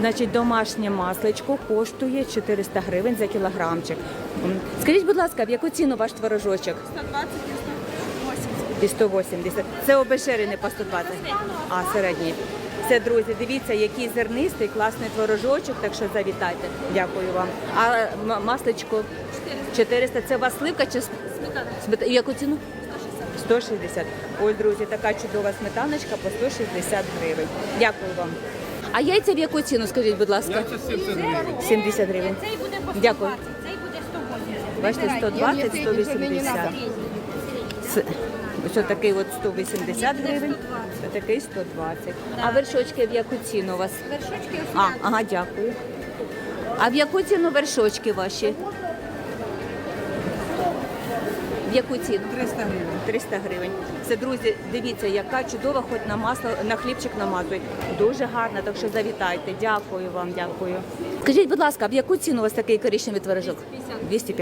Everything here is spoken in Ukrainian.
Значить, домашнє масличко коштує 400 гривень за кілограмчик. Скажіть, будь ласка, в яку ціну ваш творожочок? 120 І 180. Це обезширений по 120. А, середній. Це, друзі, дивіться, який зернистий, класний творожочок, так що завітайте. Дякую вам. А масличко 400. Це у вас сливка чи с- смета- яку ціну? 160. Ось, друзі, така чудова сметаночка по 160 гривень. Дякую вам. А яйця в яку ціну, скажіть, будь ласка? 70 гривень. Цей буде по 120, Дякую. цей буде 180. Бачите, 120, 180. Це- Ось такий от 180 гривень, а такий 120. А вершочки в яку ціну у вас? Вершочки А, ага, дякую. А в яку ціну вершочки ваші? В яку ціну? 300 гривень. 300 гривень. Це, друзі, дивіться, яка чудова, хоч на масло, на хлібчик намазують. Дуже гарна, так що завітайте. Дякую вам, дякую. Скажіть, будь ласка, в яку ціну у вас такий коричневий творожок? 250. 250.